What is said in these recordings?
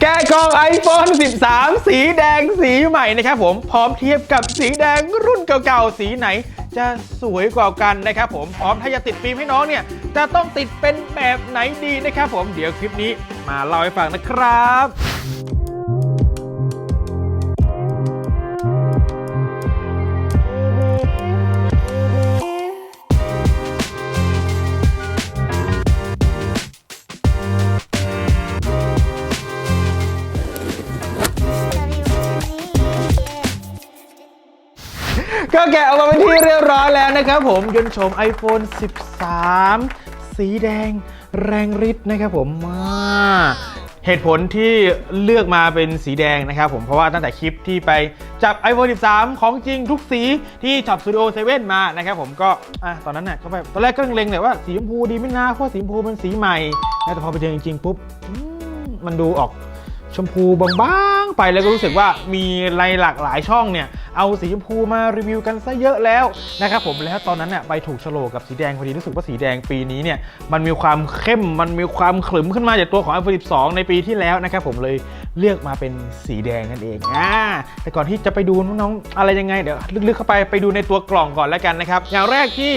แกะกล่อง iPhone 13 สีแดงสีใหม่นะครับผมพร้อมเทียบกับสีแดงรุ่นเก่าๆ สีไหน จะสวยกว่ากันนะครับผมพร้อมถ้าจะติดฟิล์มให้น้องเนี่ย จะต้องติดเป็นแบบไหนดีนะครับผมเดี๋ยวคลิปนี้มาเล่าให้ฟังนะครับ ก็แกะออกมาเป็นที่เรียบร้อยแล้วนะครับผมยนต์โฉม iPhone 13 สีแดงแรงฤทธิ์นะครับผมมาเหตุผลที่เลือกมาเป็นสีแดงนะครับผมเพราะว่าตั้งแต่คลิปที่ไปจับ iPhone 13 ของจริงทุกสีที่ช็อปสตูดิโอเซเว่นมานะครับผมก็อะตอนนั้นน่ะก็แบบตอนแรกก็เล็งๆเลยว่าสีชมพูดีไม่นาเพราะสีชมพูเป็นสีใหม่แต่พอไปเจอจริงๆปุ๊บมมันดูออกชมพูบางๆไปแล้วก็รู้สึกว่ามีรายหลากหลายช่องเนี่ย เอาสีชมพูมารีวิวกันซะเยอะแล้วนะครับผมแล้วตอนนั้นเนี่ยไปถูกโฉลกกับสีแดงพอดีรู้สึกว่าสีแดงปีนี้เนี่ยมันมีความเข้มมันมีความขรึมขึ้นมาจากตัวของ iPhone 12 ในปีที่แล้วนะครับผมเลยเลือกมาเป็นสีแดงนั่นเองอ่าแต่ก่อนที่จะไปดูน้องๆอะไรยังไงเดี๋ยวลึกๆเข้าไปไปดูในตัวกล่องก่อนแล้วกันนะครับอย่างแรกที่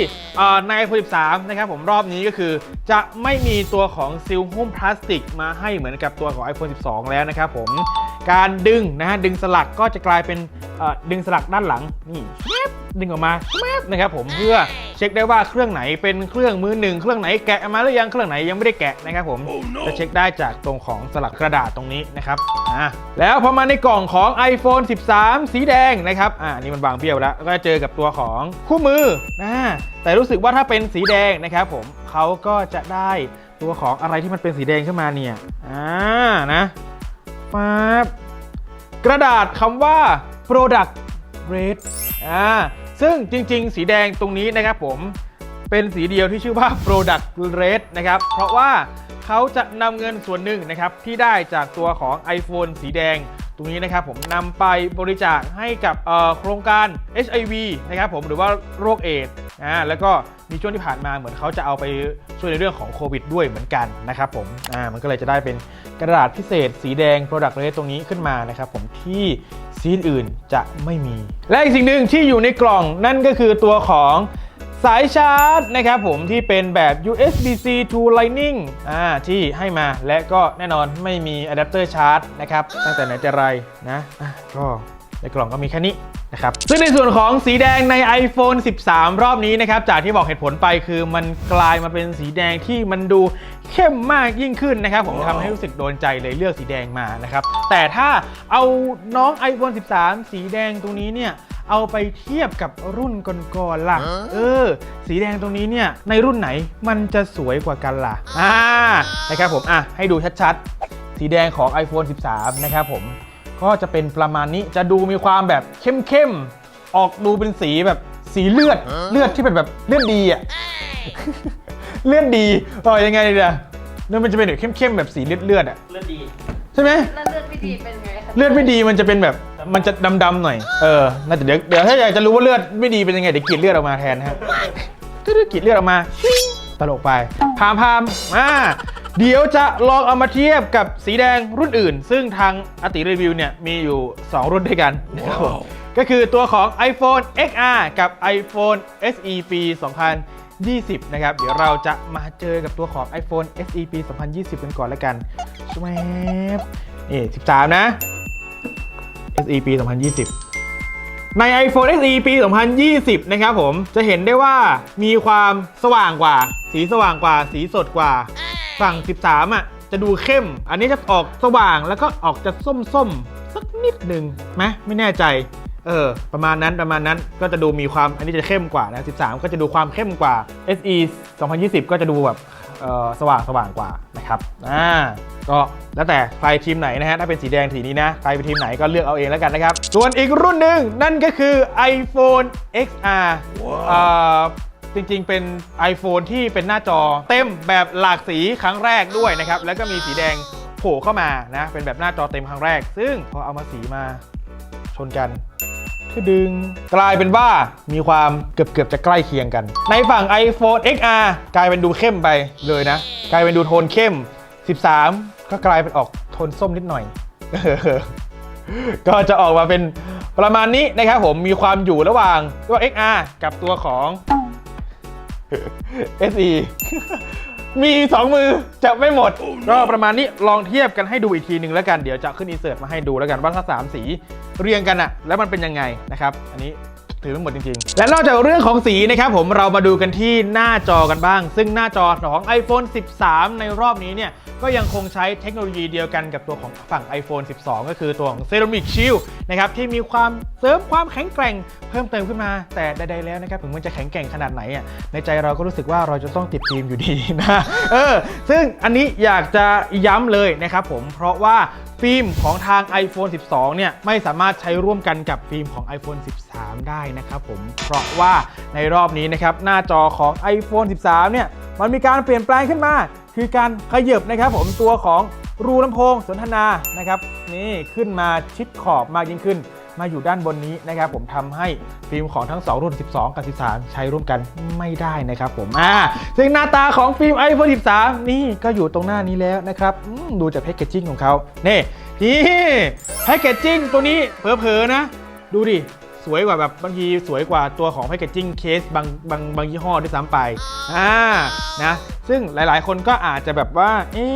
ใน iPhone 13 นะครับผมรอบนี้ก็คือ จะไม่มีตัวของซิลหุ้มพลาสติกมาให้เหมือนกับตัวของ iPhone 12 แล้วนะครับผม การดึงนะฮะดึงสลักก็จะกลายเป็นเอ่อดึงสลักด้านหลังนี่แวบดึงออกมาแวบนะครับผมเพื่อเช็คได้ว่าเครื่องไหนเป็นเครื่องมือหนึ่งเครื่องไหนแกะมาหรือยังเครื่องไหนยังไม่ได้แกะนะครับผมจะเช็คได้จากตรงของสลักกระดาษตรงนี้นะครับอ่าแล้วพอมาในกล่องของ iPhone 13 สีแดงนะครับอ่านี่มันบางเบี้ยวแล้วก็จะเจอกับตัวของคู่มือนะแต่รู้สึกว่าถ้าเป็นสีแดงนะครับผมเขาก็จะได้ตัวของอะไรที่มันเป็นสีแดงขึ้นมาเนี่ยอ่านะ ฟ้ากระดาษคำว่า product red อ่าซึ่งจริง ๆ สีแดงตรงนี้นะครับผมเป็นสีเดียวที่ชื่อว่า product red นะครับ เพราะว่าเขาจะนำเงินส่วนหนึ่งนะครับที่ได้จากตัวของ iPhone สีแดงตรงนี้นะครับผมนำไปบริจาคให้กับโครงการ HIV นะครับผมหรือว่าโรคเอดส์ อ่าแล้วก็มีช่วงที่ผ่านมาเหมือนเขาจะเอาไปช่วยในเรื่องของโควิดด้วยเหมือนกันนะครับผมอ่ามันก็เลยจะได้เป็นกระดาษพิเศษ สีแดง Product Red ตรงนี้ขึ้นมานะครับผมที่สีอื่นจะไม่มี และอีกสิ่งหนึ่งที่อยู่ในกล่องนั่นก็คือตัวของสายชาร์จนะครับผมที่เป็นแบบ USB-C to Lightning อ่าที่ให้มาและก็แน่นอนไม่มีอะแดปเตอร์ชาร์จนะครับตั้งแต่ไหนแต่ไรนะอะก็ ในกล่องก็มีแค่นี้นะครับ ซึ่งในส่วนของสีแดงใน iPhone 13 รอบนี้นะครับ จากที่บอกเหตุผลไปคือมันกลายมาเป็นสีแดงที่มันดูเข้มมากยิ่งขึ้นนะครับ ผมทำให้รู้สึกโดนใจเลยเลือกสีแดงมานะครับ แต่ถ้าเอาน้อง iPhone 13 สีแดงตรงนี้เนี่ยเอาไปเทียบกับรุ่นก่อนๆล่ะ เออ สีแดงตรงนี้เนี่ย ในรุ่นไหนมันจะสวยกว่ากันล่ะ อ่า นะครับผม อะ ให้ดูชัดๆ สีแดงของ iPhone 13 นะครับผม ก็จะเป็นประมาณนี้จะดูมีความแบบเข้มๆ ออกดูเป็นสีแบบสีเลือดเลือดที่เป็นแบบเลือดดีอะเลือดดีเออยังไงเนี่ยเลือดมันจะเป็นแบบเข้มๆแบบสีเลือดเลือดๆอะเลือดดีใช่ไหมแล้วเลือดไม่ดีเป็นไงคะเลือดไม่ดีมันจะเป็นแบบมันจะดำๆหน่อยเออน่าจะเดี๋ยวเดี๋ยวถ้าอยากจะรู้ว่าเลือดไม่ดีเป็นยังไงเดี๋ยวกรีดเลือดออกมาแทนนะครับก็กรีดเลือดออกมา ตลกไปพามพามอ่าเดี๋ยวจะลองเอามาเทียบกับสีแดงรุ่นอื่น ซึ่งทางอติรีวิวเนี่ยมีอยู่ 2 รุ่นด้วยกันนะครับผมก็คือตัวของ iPhone XR กับ iPhone SE ปี2020 นะครับ เดี๋ยวเราจะมาเจอกับตัวของ iPhone SE ปี2020 กันก่อนแล้วกันชวบนี่13 นะ SE ปี2020 ใน iPhone SE ปี 2020 นะครับผม จะเห็นได้ว่ามีความสว่างกว่า สีสว่างกว่า สีสดกว่า ฝั่ง 13 อะ จะดูเข้ม อันนี้จะออกสว่างแล้วก็ออกจะส้มๆสักนิดหนึ่งไหมไม่แน่ใจ เออ ประมาณนั้นประมาณนั้นก็จะดูมีความอันนี้จะเข้มกว่านะ 13 ก็จะดูความเข้มกว่า SE 2020 ก็จะดูแบบ สว่างสว่างกว่านะครับอ่าก็แล้วแต่ใครทีมไหนนะฮะถ้าเป็นสีแดงสีนี้นะใครเป็นทีมไหนก็เลือกเอาเองแล้วกันนะครับ ส่วนอีกรุ่นหนึ่งนั่นก็คือ iPhone XR เอ่อจริงๆ เป็น iPhone ที่เป็นหน้าจอเต็มแบบหลากสีครั้งแรกด้วยนะครับ แล้วก็มีสีแดงโผล่เข้ามานะ เป็นแบบหน้าจอเต็มครั้งแรก ซึ่งพอเอามาสีมาชนกัน คือดึง กลายเป็นว่ามีความเกือบเกือบๆจะใกล้เคียงกัน ในฝั่ง iPhone XR กลายเป็นดูเข้มไปเลยนะ กลายเป็นดูโทนเข้ม 13 ก็กลายเป็นออกโทนส้มนิดหน่อย ก็จะออกมาเป็นประมาณนี้นะครับผมมีความอยู่ระหว่างตัว XR กับตัวของ SE มีสองมือจะไม่หมด ก็ประมาณนี้ลองเทียบกันให้ดูอีกทีหนึ่งแล้วกัน เดี๋ยวจะขึ้นอินเสิร์ตมาให้ดูแล้วกันว่าถ้าสามสีเรียงกันอะแล้วมันเป็นยังไงนะครับ อันนี้ ถือทั้งหมดจริงๆ และนอกจากเรื่องของสีนะครับผมเรามาดูกันที่หน้าจอกันบ้าง ซึ่งหน้าจอของ iPhone 13 ในรอบนี้เนี่ยก็ยังคงใช้เทคโนโลยีเดียวกันกับตัวของฝั่ง iPhone 12 ก็คือตัวของ Ceramic Shield นะครับที่มีความเสริมความแข็งแกร่งเพิ่มเติมขึ้นมา แต่ใดๆแล้วนะครับถึงมันจะแข็งแกร่งขนาดไหนอะในใจเราก็รู้สึกว่าเราจะต้องติดฟิล์มอยู่ดีนะเออซึ่งอันนี้อยากจะย้ำเลยนะครับผมเพราะว่า ฟิล์มของทาง iPhone 12 เนี่ยไม่สามารถใช้ร่วมกันกับฟิล์มของ iPhone 13 ได้นะครับผม เพราะว่าในรอบนี้นะครับหน้าจอของ iPhone 13 เนี่ยมันมีการเปลี่ยนแปลงขึ้นมา คือการขยับนะครับผมตัวของรูลำโพงสนทนานะครับนี่ขึ้นมาชิดขอบมากยิ่งขึ้น มาอยู่ด้านบนนี้นะครับผมทำให้ฟิล์มของทั้ง 2 รุ่น 12 กับ 13 ใช้ร่วมกันไม่ได้นะครับผมอ่าซึ่งหน้าตาของฟิล์ม iPhone 13 นี่ก็อยู่ตรงหน้านี้แล้วนะครับดูจากแพคเกจจิ้งของเขาเนี่นี่แพคเกจจิ้งตัวนี้เผลอๆนะ ดูดิ สวยกว่าแบบบางทีสวยกว่าตัวของแพคเกจจิ้งเคสบางบางบางยี่ห้อด้วยซ้ำไปอ่านะซึ่งหลายๆ คนก็อาจจะแบบว่า เอ๊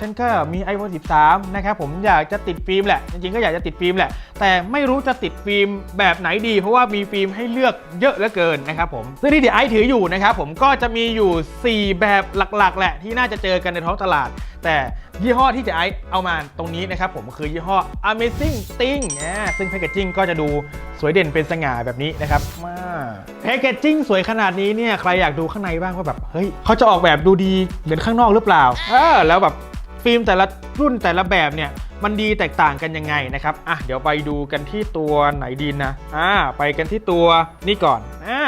ฉันก็มี iPhone 13 นะครับผมอยากจะติดฟิล์มแหละ จริงๆ ก็อยากจะติดฟิล์มแหละ แต่ไม่รู้จะติดฟิล์มแบบไหนดี เพราะว่ามีฟิล์มให้เลือกเยอะเหลือเกินนะครับผมซึ่งที่เดี๋ยวไอถืออยู่นะครับผมก็จะมีอยู่ 4 แบบหลักๆ แหละที่น่าจะเจอกันในท้องตลาดแต่ยี่ห้อที่จะไอซ์เอามาตรงนี้นะครับผมคือยี่ห้อ Amazing Thing อ่าซึ่งแพคเกจจิ้งก็จะดูสวยเด่นเป็นสง่าแบบนี้นะครับมาแพคเกจจิ้งสวยขนาดนี้เนี่ยใครอยากดูข้างในบ้างว่าแบบเฮ้ยเขาจะออกแบบดูดีเหมือนข้างนอกหรือเปล่าเออแล้วแบบฟิล์มแต่ละรุ่นแต่ละแบบเนี่ยมันดีแตกต่างกันยังไงนะครับ อะ เดี๋ยวไปดูกันที่ตัวไหนดีนะ อ่า ไปกันที่ตัวนี่ก่อน อ่า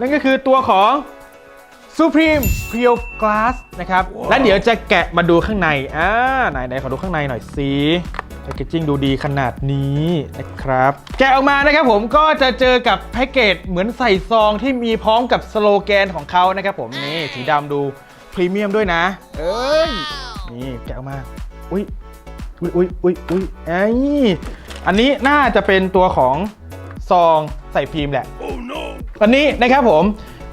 นั่นก็คือตัวของ Supreme Pure Glass นะครับ และเดี๋ยวจะแกะมาดูข้างใน อ่า ไหนไหนขอดูข้างในหน่อยสิแพคเกจจิ้งดูดีขนาดนี้นะครับ แกะออกมานะครับผมก็จะเจอกับแพ็กเกจเหมือนใส่ซองที่มีพร้อมกับสโลแกนของเขานะครับผม นี่สีดำดูพรีเมียมด้วยนะ เอ้ย นี่แกะออกมา อุ้ยอุ้ยอุ้ยอุ้ยอุ้ยไอ้อันนี้น่าจะเป็นตัวของซองใส่ฟิล์มแหละอันนี้นะครับผม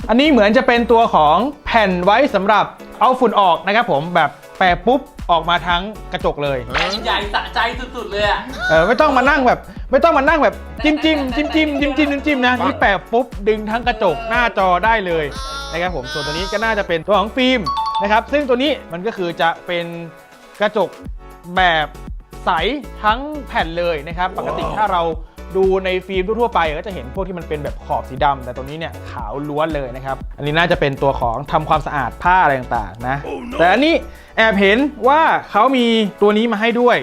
อันนี้เหมือนจะเป็นตัวของแผ่นไว้สำหรับเอาฝุ่นออกนะครับผมแบบแปะปุ๊บออกมาทั้งกระจกเลยใหญ่สะใจสุดๆเลยอะ เออไม่ต้องมานั่งแบบ ไม่ต้องมานั่งแบบจิ้มจิ้มจิ้มจิ้มจิ้มจิ้มจิ้มนะนี่แปะปุ๊บดึงทั้งกระจกหน้าจอได้เลยนะครับผมส่วนตัวนี้ก็น่าจะเป็นตัวของฟิล์มนะครับซึ่งตัวนี้มันก็คือจะเป็นกระจกแบบใสทั้งแผ่นเลยนะครับ ปกติถ้าเรา ดูในฟิล์มทั่วๆไปก็จะเห็นพวกที่มันเป็นแบบขอบสีดำแต่ตัวนี้เนี่ยขาวล้วนเลยนะครับ อันนี้น่าจะเป็นตัวของทำความสะอาดผ้าอะไรต่างๆนะแต่อันนี้แอบเห็นว่าเขามีตัวนี้มาให้ด้วย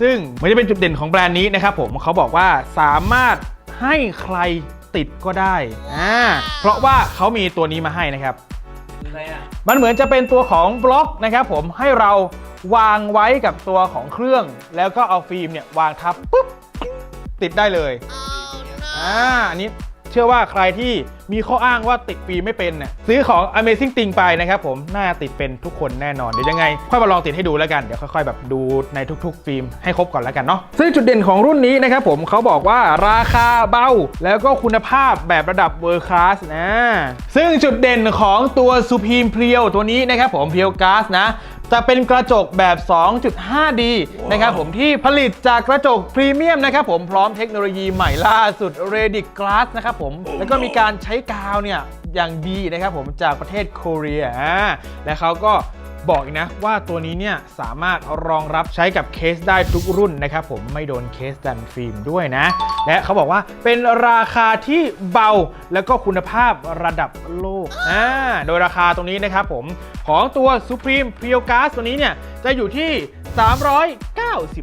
ซึ่งมันจะเป็นจุดเด่นของแบรนด์นี้นะครับผมเขาบอกว่าสามารถให้ใครติดก็ได้อ่าเพราะว่าเขามีตัวนี้มาให้นะครับอะไรอะมันเหมือนจะเป็นตัวของบล็อกนะครับผมให้เราวางไว้กับตัวของเครื่อง แล้วก็เอาฟิล์มเนี่ยวางทับปุ๊บ ติดได้เลยอ่าอันนี้เชื่อว่าใครที่มีข้ออ้างว่าติดฟิล์มไม่เป็นเนี่ยซื้อของ Amazing Thing ไปนะครับผมน่าติดเป็นทุกคนแน่นอน เดี๋ยวยังไง ค่อยมาลองติดให้ดูแล้วกัน เดี๋ยวค่อยๆ แบบดูในทุกๆ ฟิล์มให้ครบก่อนแล้วกันเนาะซึ่งจุดเด่นของรุ่นนี้นะครับผมเขาบอกว่าราคาเบา แล้วก็คุณภาพแบบระดับ World Class นะ ซึ่งจุดเด่นของตัว Supreme p r e o ตัวนี้นะครับผม p r e o Glass นะ จะเป็นกระจกแบบ 2.5D นะครับผมที่ผลิตจากกระจกพรีเมียมนะครับผมพร้อมเทคโนโลยีใหม่ล่าสุด Redic Glass นะครับผม แล้วก็มีการใช้กาวเนี่ยอย่างดีนะครับผมจากประเทศโคเรียอ่าและเขาก็ บอกอีกนะว่าตัวนี้เนี่ยสามารถรองรับใช้กับเคสได้ทุกรุ่นนะครับผมไม่โดนเคสดันฟิล์มด้วยนะ และเขาบอกว่าเป็นราคาที่เบาแล้วก็คุณภาพระดับโลกอ่าโดยราคาตรงนี้นะครับผมของตัว Supreme p r e o Gas ตัวนี้เนี่ยจะอยู่ที่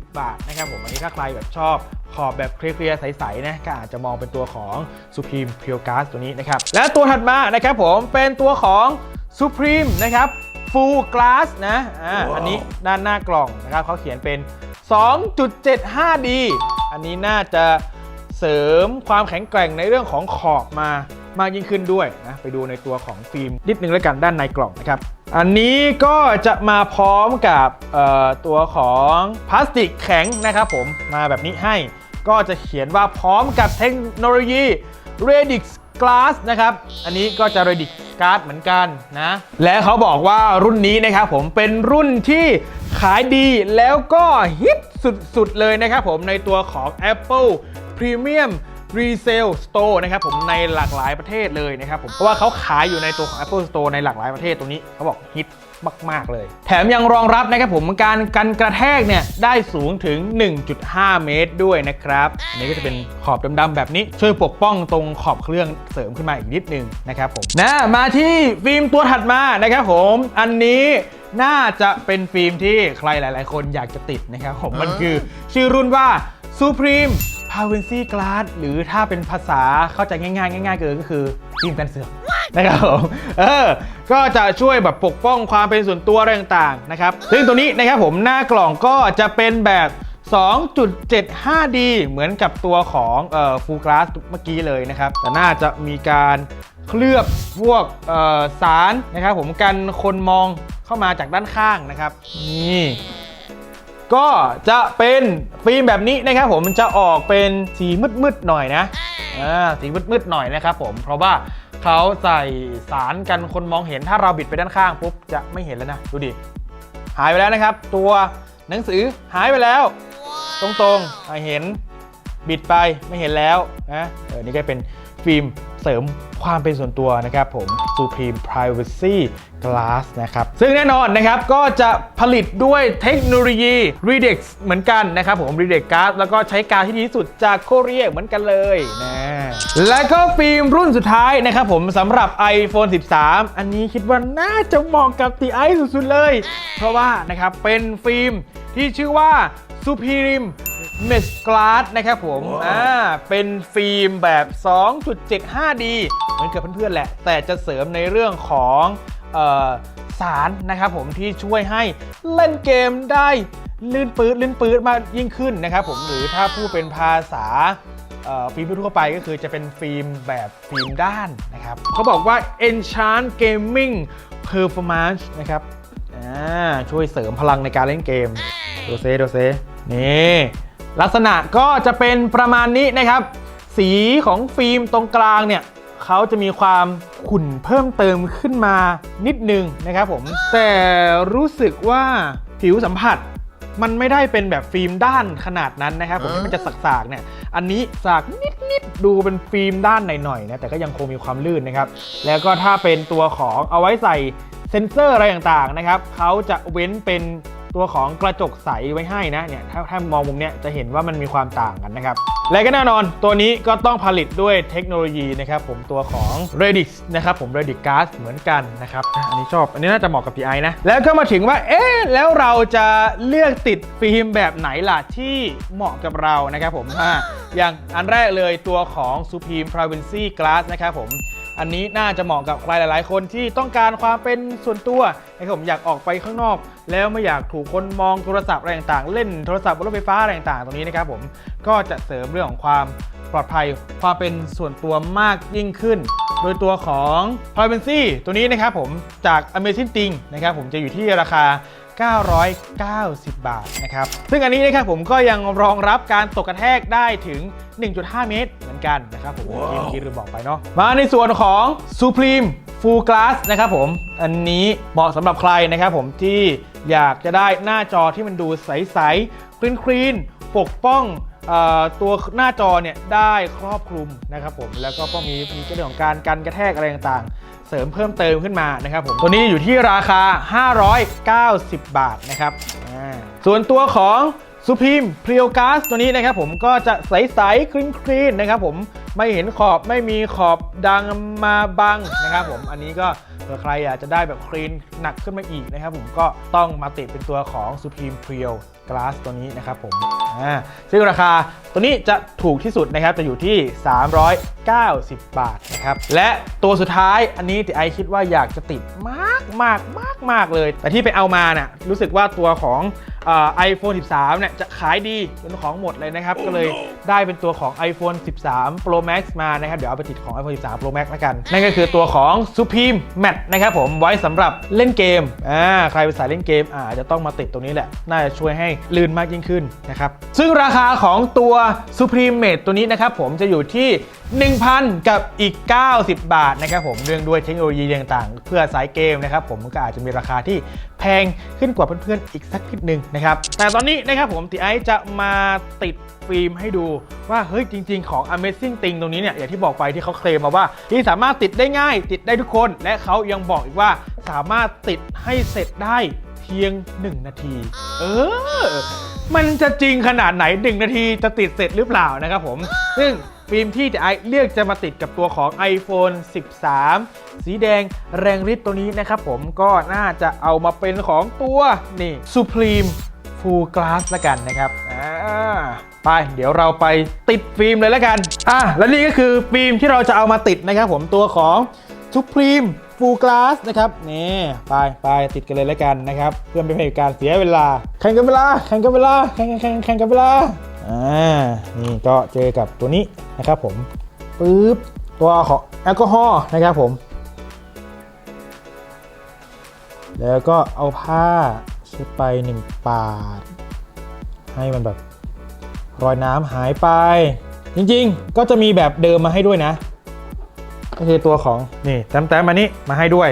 390 บาทนะครับผมอันนี้ถ้าใครแบบชอบขอบแบบเคลียร์ใสๆนะก็อาจจะมองเป็นตัวของ Supreme p r e o Gas ตัวนี้นะครับและตัวถัดมานะครับผมเป็นตัวของ Supreme นะครับ Full Glass นะอ่าอันนี้ด้านหน้ากล่องนะครับเขาเขียนเป็น 2.75D อันนี้น่าจะเสริมความแข็งแกร่งในเรื่องของขอบมามากยิ่งขึ้นด้วยนะไปดูในตัวของฟิล์มนิดนึงแล้วกันด้านในกล่องนะครับ อันนี้ก็จะมาพร้อมกับเอ่อตัวของพลาสติกแข็งนะครับผมมาแบบนี้ให้ก็จะเขียนว่าพร้อมกับเทคโนโลยี Radix Glass นะครับ อันนี้ก็จะ Radix Glass เหมือนกันนะ และเขาบอกว่ารุ่นนี้นะครับผมเป็นรุ่นที่ขายดีแล้วก็ฮิตสุดๆเลยนะครับผมในตัวของ Apple Premium Resale Store นะครับผมในหลากหลายประเทศเลยนะครับผมเพราะว่าเขาขายอยู่ในตัวของ Apple Store ในหลากหลายประเทศตรงนี้เขาบอกฮิต มาก ๆ เลย แถมยังรองรับนะครับผมการกันกระแทกเนี่ยได้สูงถึง 1.5 เมตรด้วยนะครับอันนี้ก็จะเป็นขอบดำๆแบบนี้ช่วยปกป้องตรงขอบเครื่องเสริมขึ้นมาอีกนิดนึงนะครับผมนะมาที่ฟิล์มตัวถัดมานะครับผมอันนี้น่าจะเป็นฟิล์มที่ใครหลาย ๆ คนอยากจะติดนะครับผมมันคือชื่อรุ่นว่า Supreme p a v e n c y Glass หรือถ้าเป็นภาษาเข้าใจง่าย ๆ ง่าย ๆ เกินก็คือ ฟิล์มกันเสือกนะครับผมเออก็จะช่วยแบบปกป้องความเป็นส่วนตัวอะไรต่างๆนะครับซึ่งตัวนี้นะครับผมหน้ากล่องก็จะเป็นแบบ 2.75D เหมือนกับตัวของเอ่อ Full Glass เมื่อกี้เลยนะครับ แต่น่าจะมีการเคลือบพวกเอ่อสารนะครับผมกันคนมองเข้ามาจากด้านข้างนะครับนี่ ก็จะเป็นฟิล์มแบบนี้นะครับผมมันจะออกเป็นสีมืดๆหน่อยนะอ่าสีมืดๆหน่อยนะครับผมเพราะว่าเขาใส่สารกันคนมองเห็นถ้าเราบิดไปด้านข้างปุ๊บจะไม่เห็นแล้วนะ ดูดิ หายไปแล้วนะครับ ตัวหนังสือหายไปแล้ว ตรงๆอะเห็นบิดไปไม่เห็นแล้วนะเออนี่ก็เป็นฟิล์ม เสริมความเป็นส่วนตัวนะครับผม Supreme Privacy Glass นะครับ ซึ่งแน่นอนนะครับก็จะผลิตด้วยเทคโนโลยี Redex เหมือนกันนะครับผม Redex Glass แล้วก็ใช้กาวที่ดีที่สุดจากโคเรียเหมือนกันเลยนะและก็ฟิล์มรุ่นสุดท้ายนะครับผมสำหรับ iPhone 13 อันนี้คิดว่าน่าจะเหมาะกับตีไอสุดๆเลย เพราะว่านะครับเป็นฟิล์มที่ชื่อว่า Supreme m e s Glass นะครับผม อ่า เป็นฟิล์มแบบ 2.75D เหมือนกับเพื่อนๆแหละ แต่จะเสริมในเรื่องของเออสารนะครับผมที่ช่วยให้เล่นเกมได้ลื่นปื๊ดลื่นปื๊ดมากยิ่งขึ้นนะครับผม หรือถ้าพูดเป็นภาษาเอ่อฟิล์มทั่วไปก็คือจะเป็นฟิล์มแบบฟิล์มด้านนะครับเขาบอกว่า Enchant Gaming Performance นะครับอ่าช่วยเสริมพลังในการเล่นเกม ดูเซดูเซนี่ ลักษณะก็จะเป็นประมาณนี้นะครับ สีของฟิล์มตรงกลางเนี่ยเขาจะมีความขุ่นเพิ่มเติมขึ้นมานิดนึงนะครับผม แต่รู้สึกว่าผิวสัมผัสมันไม่ได้เป็นแบบฟิล์มด้านขนาดนั้นนะครับผมที่มันจะสักๆเนี่ย อันนี้สากนิดๆดูเป็นฟิล์มด้านหน่อยๆนะแต่ก็ยังคงมีความลื่นนะครับ แล้วก็ถ้าเป็นตัวของเอาไว้ใส่เซ็นเซอร์อะไรต่างๆนะครับเขาจะเว้นเป็น ตัวของกระจกใสไว้ให้นะเนี่ยถ้าถ้ามองมุมเนี้ยจะเห็นว่ามันมีความต่างกันนะครับและก็แน่นอนตัวนี้ก็ต้องผลิตด้วยเทคโนโลยีนะครับผมตัวของ Redix นะครับผม Redix Gas เหมือนกันนะครับอันนี้ชอบ อันนี้น่าจะเหมาะกับ TI นะ แล้วก็มาถึงว่า เอ๊ะ แล้วเราจะเลือกติดฟิล์มแบบไหนล่ะ ที่เหมาะกับเรานะครับผมอะอย่างอันแรกเลยตัวของ Supreme Privacy Glass นะครับผม อันนี้น่าจะเหมาะกับใครหลาย ๆ คนที่ต้องการความเป็นส่วนตัวนะครับผมอยากออกไปข้างนอก แล้วไม่อยากถูกคนมองโทรศัพท์อะไรต่างๆ เล่นโทรศัพท์บนรถไฟฟ้าอะไรต่างๆตรงนี้นะครับผมก็จะเสริมเรื่องของความปลอดภัยความเป็นส่วนตัวมากยิ่งขึ้น โดยตัวของ Privacy ตัวนี้นะครับผมจาก Amazing Thing นะครับผมจะอยู่ที่ราคา 990 บาทนะครับ ซึ่งอันนี้นะครับผมก็ยังรองรับการตกกระแทกได้ถึง 1.5 เมตรเหมือนกันนะครับผมเมื่อกี้ลืมบอกไปเนาะ มาในส่วนของ Supreme Full Glass นะครับผม อันนี้เหมาะสำหรับใครนะครับผมที่อยากจะได้หน้าจอที่มันดูใสๆ คลีนๆ ปกป้องตัวหน้าจอเนี่ยได้ครอบคลุมนะครับผมแล้วก็ต้องมีมีเรื่องของการกันกระแทกอะไรต่าง เสริมเพิ่มเติมขึ้นมานะครับผมตัวนี้อยู่ที่ราคา 590 บาทนะครับส่วนตัวของ Supreme p r i o g a s ตัวนี้นะครับผมก็จะใสๆคลีนคลีนๆนะครับผมไม่เห็นขอบไม่มีขอบดังมาบังนะครับผมอันนี้ก็ เผื่อใครอยากจะได้แบบคลีนหนักขึ้นมาอีกนะครับผมก็ต้องมาติดเป็นตัวของ Supreme p r i o Glass ตัวนี้นะครับผมอ่าซึ่งราคาตัวนี้จะถูกที่สุดนะครับจะอยู่ที่ 390 บาทนะครับและตัวสุดท้ายอันนี้ที่ไอคิดว่าอยากจะติดมากมากมากมากๆเลย แต่ที่ไปเอามาน่ะรู้สึกว่าตัวของไอโฟน13 เนี่ยจะขายดีจนของหมดเลยนะครับก็เลยได้เป็นตัวของ iPhone 13 Pro Max มานะครับ เดี๋ยวเอาไปติดของ iPhone 13 Pro Max แล้วกัน นั่นก็คือตัวของ Supreme Matte นะครับผมไว้สำหรับเล่นเกมอ่าใครเป็นสายเล่นเกมอาจจะต้องมาติดตรงนี้แหละ น่าจะช่วยให้ลื่นมากยิ่งขึ้นนะครับซึ่งราคาของตัว Supreme Mate ตัวนี้นะครับผมจะอยู่ที่1,000 กับอีก 90 บาทนะครับผมเรื่องด้วยเทคโนโลยีต่างๆ เพื่อสายเกมนะครับผมก็อาจจะมีราคาที่แพงขึ้นกว่าเพื่อนๆอีกสักนิดนึงนะครับแต่ตอนนี้นะครับผมตีไอซ์จะมาติดฟิล์มให้ดูว่าเฮ้ยจริง ๆ ของ Amazing Thing ตรงนี้เนี่ยอย่างที่บอกไปที่เขาเคลมมาว่า ที่สามารถติดได้ง่าย ติดได้ทุกคน และเขายังบอกอีกว่าสามารถติดให้เสร็จได้เพียง 1 นาที เออ มันจะจริงขนาดไหน 1 นาทีจะติดเสร็จหรือเปล่านะครับผมซึ่ง ฟิล์มที่จะไอเลือกจะมาติดกับตัวของ iPhone 13 สีแดงแรงฤทธิ์ตัวนี้นะครับผมก็น่าจะเอามาเป็นของตัวนี่ Supreme Full Glass ละกันนะครับอ่าไปเดี๋ยวเราไปติดฟิล์มเลยละกันอะและนี่ก็คือฟิล์มที่เราจะเอามาติดนะครับผมตัวของ Supreme Full Glass นะครับนี่ไปไปติดกันเลยแล้วกันนะครับ เพื่อไม่ให้การเสียเวลา แข่งกันเวลา แข่งกันเวลา แข่งแข่งแข่งกันเวลา อ่านี่ก็เจอกับตัวนี้นะครับผมปึ๊บตัวของแอลกอฮอล์นะครับผม แล้วก็เอาผ้าเช็ดไปหนึ่งปาด ให้มันแบบรอยน้ำหายไป จริงๆ ก็จะมีแบบเดิมมาให้ด้วยนะ ก็คือตัวของนี่แต้มๆมานี้มาให้ด้วย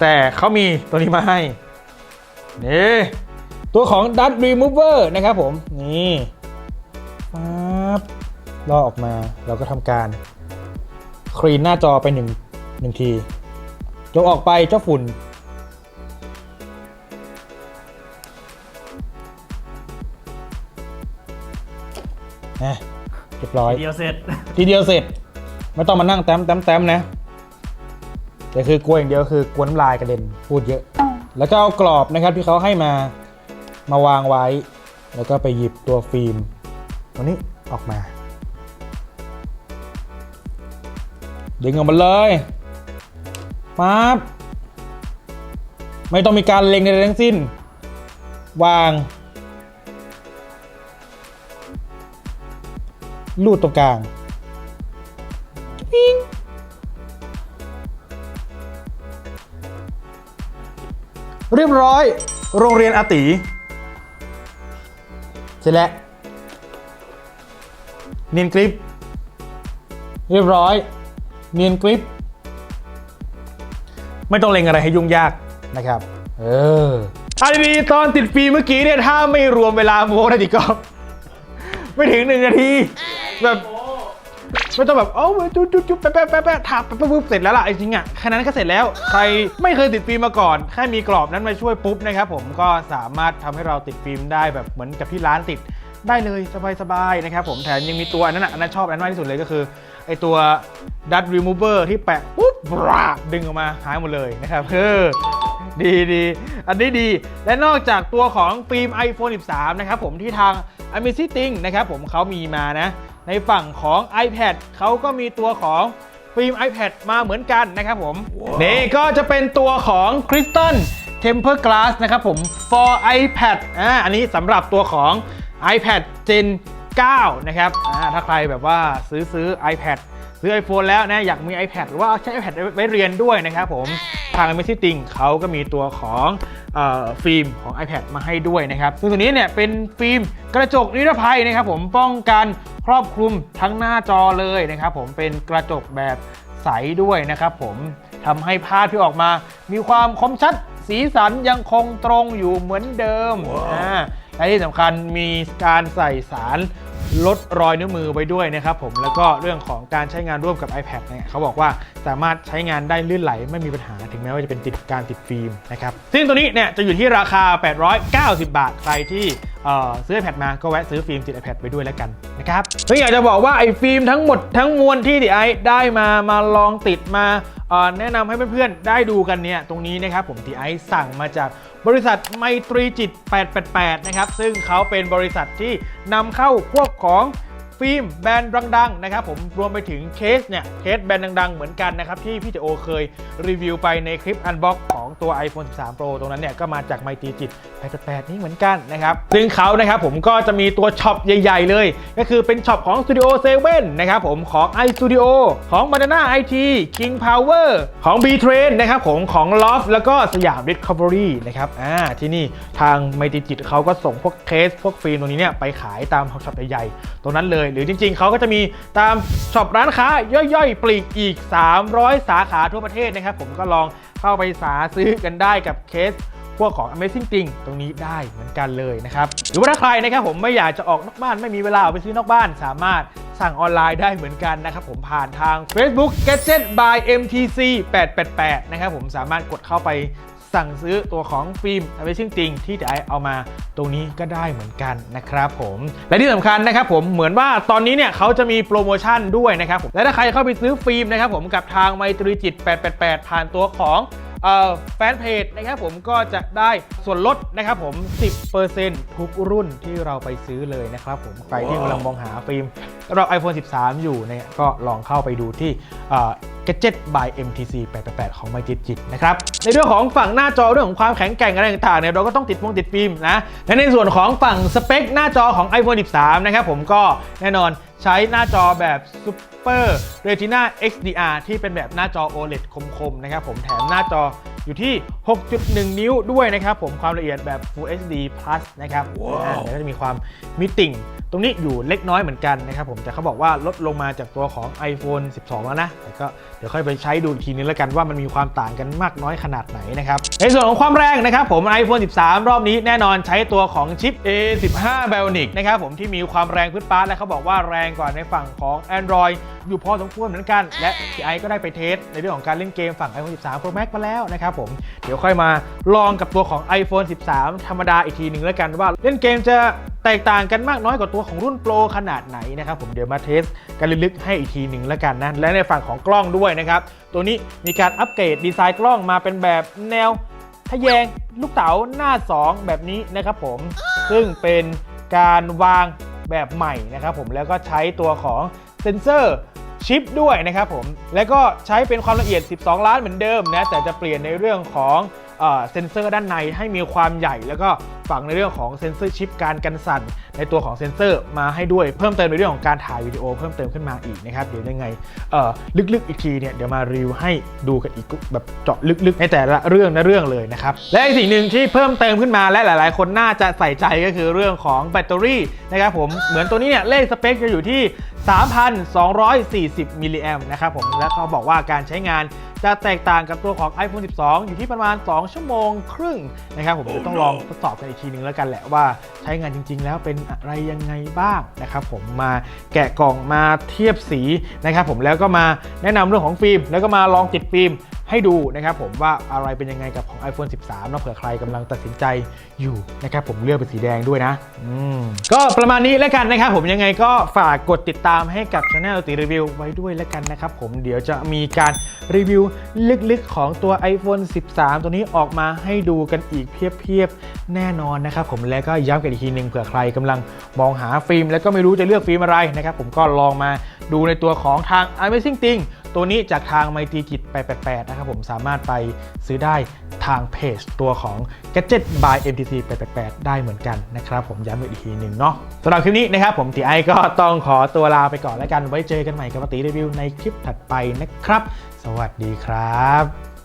แต่เขามีตัวนี้มาให้นี่ตัวของ Dust Remover นะครับผม นี่ ลอกออกมาเราก็ทำการคลีนหน้าจอไปหนึ่งหนึ่งทียกออกไปเจ้าฝุ่น นะเรียบร้อย เดียวเสร็จ ทีเดียวเสร็จ ไม่ต้องมานั่งแต้มแต้มแต้มนะแต่คือกลัวอย่างเดียวคือกลัวน้ำลายกระเด็นพูดเยอะ แล้วก็เอากรอบนะครับที่เขาให้มามาวางไว้ แล้วก็ไปหยิบตัวฟิล์มตัวนี้ออกมา ดึงออกมาเลยปั๊บไม่ต้องมีการเล็งใดทั้งสิ้น วางลูดตรงกลางปิ๊งเรียบร้อย โรงเรียนอาติเสร็จแล้วเนียนกริป เรียบร้อย เนียนกริป ไม่ต้องเล็งอะไรให้ยุ่งยากนะครับ เอออันนี้ตอนติดฟิล์มเมื่อกี้เนี่ยถ้าไม่รวมเวลาโม้นะดิกอฟไม่ถึงหนึ่งนาทีแบบไม่ต้องแบบเอ้าจุ๊บจุ๊บจุ๊บแป๊ะแป๊ะแป๊ะแป๊ะทับแป๊ะแป๊ะปุ๊บเสร็จแล้วล่ะจริงๆอะแค่นั้นก็เสร็จแล้ว ใครไม่เคยติดฟิล์มมาก่อน แค่มีกรอบนั้นมาช่วยปุ๊บนะครับผมก็สามารถทำให้เราติดฟิล์มได้แบบเหมือนกับที่ร้านติด ได้เลยสบายๆนะครับผมแถมยังมีตัวอันนั้นอะอันนั้นชอบอันนั้นมากที่สุดเลยก็คือไอตัว dust remover ที่แปะปุ๊บบราดึงออกมาหายหมดเลยนะครับเออดีดีอันนี้ดี และนอกจากตัวของฟิล์ม iPhone 13 นะครับผมที่ทาง Amazing Thing นะครับผมเขามีมานะ ในฝั่งของ iPad เขาก็มีตัวของฟิล์ม iPad มาเหมือนกันนะครับผมนี่ก็จะเป็นตัวของ Crystal Temper Glass นะครับผม for iPad อ่าอันนี้สำหรับตัวของ iPad Gen 9 นะครับอ่าถ้าใครแบบว่าซื้อซื้อ iPad ซื้อ iPhone แล้วนะอยากมี iPad หรือว่าใช้ iPad ไว้เรียนด้วยนะครับผมทาง Amazing Thing เขาก็มีตัวของเออฟิล์มของ iPad มาให้ด้วยนะครับ ซึ่งตัวนี้เนี่ยเป็นฟิล์มกระจกนิรภัยนะครับผมป้องกันครอบคลุมทั้งหน้าจอเลยนะครับผมเป็นกระจกแบบใสด้วยนะครับผมทำให้ภาพที่ออกมา มีความคมชัดสีสันยังคงตรงอยู่เหมือนเดิมอ่า และที่สำคัญมีการใส่สาร ลดรอยนิ้วมือไว้ด้วยนะครับผมแล้วก็เรื่องของการใช้งานร่วมกับ iPad เนี่ยเขาบอกว่าสามารถใช้งานได้ลื่นไหลไม่มีปัญหาถึงแม้ว่าจะเป็นติดการติดฟิล์มนะครับซึ่งตัวนี้เนี่ยจะอยู่ที่ราคา 890 บาทใครที่เอ่อซื้อ iPad มาก็แวะซื้อฟิล์มติด iPad ไปด้วยแล้วกันนะครับซึ่งอยากจะบอกว่าไอ้ฟิล์มทั้งหมดทั้งมวลที่ดิไอได้มามาลองติดมาแนะนำให้เพื่อนๆ ได้ดูกันเนี่ยตรงนี้นะครับผมทีไอสั่งมาจากบริษัทไมตรีจิต 888 นะครับ ซึ่งเขาเป็นบริษัทที่นำเข้าพวกของ ฟิล์มแบรนด์ดังๆนะครับผมรวมไปถึงเคสเนี่ยเคสแบรนด์ดังๆ เหมือนกันนะครับที่พี่เจโอเคยรีวิวไปในคลิปอันบ็อกของตัว iPhone 13 Pro ตรงนั้นเนี่ยก็มาจากไมตีจิต88นี้เหมือนกันนะครับซึ่งเขานะครับผมก็จะมีตัวช็อปใหญ่ ๆ เลย ก็คือเป็นช็อปของ Studio 7นะครับผมของ iStudio ของ Banana IT King Power ของ B Train นะครับผมของ Loft แล้วก็สยาม Discovery นะครับอ่าที่นี่ทางไมติจิตเขาก็ส่งพวกเคสพวกฟิล์มตรงนี้เนี่ยไปขายตามช็อปใหญ่ๆตรงนั้นเลยหรือจริงๆ เขาก็จะมีตามช็อปร้านค้าย่อยๆ ปลีกอีก 300 สาขาทั่วประเทศนะครับ ผมก็ลองเข้าไปสาซื้อกันได้กับเคสพวกของ Amazing Thing ตรงนี้ได้เหมือนกันเลยนะครับ หรือว่าถ้าใครนะครับผมไม่อยากจะออกนอกบ้านไม่มีเวลาออกไปซื้อนอกบ้าน สามารถสั่งออนไลน์ได้เหมือนกันนะครับผมผ่านทาง Facebook Gadget by MTC 888 นะครับผมสามารถกดเข้าไป สั่งซื้อตัวของฟิล์มอเวชิ่งจริงที่จะเอามาตรงนี้ก็ได้เหมือนกันนะครับผมและที่สำคัญนะครับผมเหมือนว่าตอนนี้เนี่ยเขาจะมีโปรโมชั่นด้วยนะครับผมและถ้าใครเข้าไปซื้อฟิล์มนะครับผมกับทางไมตรีจิต 888 ผ่านตัวของ แฟนเพจนะครับผมก็จะได้ส่วนลดนะครับผม 10%ทุกรุ่นที่เราไปซื้อเลยนะครับผมใครที่กำลังมองหาฟิล์มสำหรับ iPhone 13 อยู่เนี่ยก็ลองเข้าไปดูที่ Gadget by MTC 888 ของ m y j i t นะครับ ในเรื่องของฝั่งหน้าจอเรื่องของความแข็งแกร่งอะไรต่างๆเนี่ยเราก็ต้องติดฟงติดฟิล์มนะและในส่วนของฝั่งสเปคหน้าจอของ iPhone 13 นะครับผมก็แน่นอน ใช้หน้าจอแบบ Super Retina XDR ที่เป็นแบบหน้าจอ OLED คมๆนะครับผมแถมหน้าจอ อยู่ที่ 6.1 นิ้วด้วยนะครับผมความละเอียดแบบ Full HD Plus นะครับอ่าเดี๋ยวก็จะมีความมิติ่ง ตรงนี้อยู่เล็กน้อยเหมือนกันนะครับผมแต่เขาบอกว่าลดลงมาจากตัวของ iPhone 12 แล้วนะ แต่ก็เดี๋ยวค่อยไปใช้ดูอีกทีนึงแล้วกันว่ามันมีความต่างกันมากน้อยขนาดไหนนะครับ ในส่วนของความแรงนะครับผม iPhone 13 รอบนี้แน่นอนใช้ตัวของชิป A15 Bionic นะครับผมที่มีความแรงพื้นป้าและเขาบอกว่าแรงกว่าในฝั่งของ Android อยู่พอสมควรเหมือนกัน และพี่ไอก็ได้ไปเทสในเรื่องของการเล่นเกมฝั่ง iPhone 13 Pro Max มาแล้วนะครับผม เดี๋ยวค่อยมาลองกับตัวของ iPhone 13 ธรรมดาอีกทีหนึ่งแล้วกันว่า เล่นเกมจะแตกต่างกันมากน้อยกว่าตัวของรุ่นโปรขนาดไหนนะครับผมเดี๋ยวมาเทสกันลึกๆให้อีกทีหนึ่งแล้วกันนะและในฝั่งของกล้องด้วยนะครับตัวนี้มีการอัปเกรดดีไซน์กล้องมาเป็นแบบแนวทะแยงลูกเต๋าหน้า 2 แบบนี้นะครับผม ซึ่งเป็นการวางแบบใหม่นะครับผมแล้วก็ใช้ตัวของเซนเซอร์ ชิปด้วยนะครับผม แล้วก็ใช้เป็นความละเอียด 12 ล้านเหมือนเดิมนะ แต่จะเปลี่ยนในเรื่องของ เซนเซอร์ด้านในให้มีความใหญ่แล้วก็ฝังในเรื่องของเซนเซอร์ชิปการกันสั่น ในตัวของเซนเซอร์มาให้ด้วยเพิ่มเติมในเรื่องของการถ่ายวิดีโอเพิ่มเติมขึ้นมาอีกนะครับเดี๋ยวยังไงลึกๆอีกทีเนี่ยเดี๋ยวมารีวิวให้ดูกันอีกแบบเจาะลึกๆในแต่ละเรื่องนะเรื่องเลยนะครับและอีกสิ่งหนึ่งที่เพิ่มเติมขึ้นมาและหลาย ๆ คนน่าจะใส่ใจก็คือเรื่องของแบตเตอรี่นะครับผมเหมือนตัวนี้เนี่ยเลขสเปคจะอยู่ที่ 3,240 มิลลิแอมนะครับผมและเขาบอกว่าการใช้งาน จะแตกต่างกับตัวของ iPhone 12 อยู่ที่ประมาณ 2 ชั่วโมงครึ่งนะครับผมจะต้องลองทดสอบกันอีกทีนึงแล้วกันแหละว่าใช้งานจริง ๆ แล้วเป็นอะไรยังไงบ้างนะครับผมมาแกะกล่องมาเทียบสีนะครับผมแล้วก็มาแนะนำเรื่องของฟิล์มแล้วก็มาลองติดฟิล์ม ให้ดูนะครับผมว่าอะไรเป็นยังไงกับของ iPhone 13เนาะเผื่อใครกำลังตัดสินใจอยู่นะครับผมเลือกเป็นสีแดงด้วยนะอืมก็ประมาณนี้แล้วกันนะครับผมยังไงก็ฝากกดติดตามให้กับช anel ติรีวิวไว้ด้วยแล้วกันนะครับผมเดี๋ยวจะมีการรีวิวลึกๆของตัว iPhone 13 ตัวนี้ออกมาให้ดูกันอีกเพียบๆแน่นอนนะครับผมแล้วก็ย้ำกันอีกทีหนึ่งเผื่อใครกำลังมองหาฟิล์ม แล้วก็ไม่รู้จะเลือกฟิล์มอะไรนะครับผมก็ลองมา ดูในตัวของทาง Amazing Thing ตัวนี้จากทางไมตรีจิต888 นะครับผมสามารถไปซื้อได้ทางเพจตัวของ Gadget by MTC 888 ได้เหมือนกันนะครับผมย้ำอีกทีหนึ่งเนาะสำหรับคลิปนี้นะครับผมตีไอก็ต้องขอตัวลาไปก่อนแล้วกันไว้เจอกันใหม่กับตีรีวิวในคลิปถัดไปนะครับ สวัสดีครับ